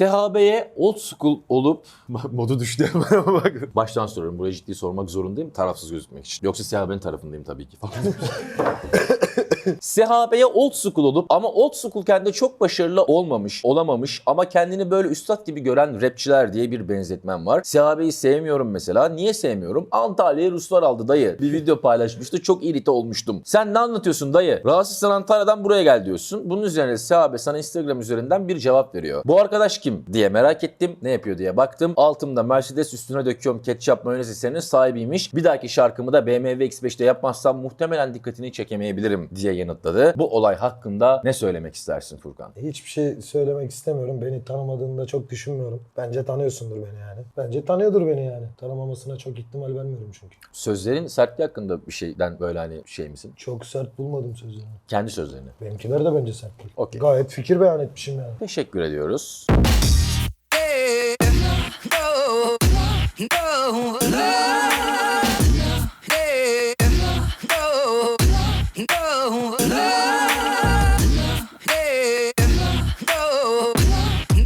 Sehabeye old school olup modu düştü ama bak. Baştan soruyorum. Buraya ciddi sormak zorundayım. Tarafsız gözükmek için. Yoksa Sehabe'nin tarafındayım tabii ki. Sehabeye old school olup ama old school kendi çok başarılı olmamış, olamamış ama kendini böyle üstad gibi gören rapçiler diye bir benzetmem var. Sehabeyi sevmiyorum mesela. Niye sevmiyorum? Antalya'ya Ruslar aldı dayı. Bir video paylaşmıştı. Çok irite olmuştum. Sen ne anlatıyorsun dayı? Rahatsızsan Antalya'dan buraya gel diyorsun. Bunun üzerine Sehabe sana Instagram üzerinden bir cevap veriyor. Bu arkadaş kim diye merak ettim. Ne yapıyor diye baktım. Altımda Mercedes üstüne döküyorum ketçap mayonez eserinin sahibiymiş. Bir dahaki şarkımı da BMW X5'te yapmazsam muhtemelen dikkatini çekemeyebilirim diye yanıtladı. Bu olay hakkında ne söylemek istersin Furkan? Hiçbir şey söylemek istemiyorum. Beni tanımadığını da çok düşünmüyorum. Bence tanıyorsundur beni yani. Bence tanıyordur beni yani. Tanımamasına çok ihtimal vermiyorum çünkü. Sözlerin sertliği hakkında bir şeyden böyle hani şey misin? Çok sert bulmadım sözlerini. Kendi sözlerini. Benimkiler de bence sert değil. Okey. Gayet fikir beyan etmişim yani. Teşekkür ediyoruz. no, no.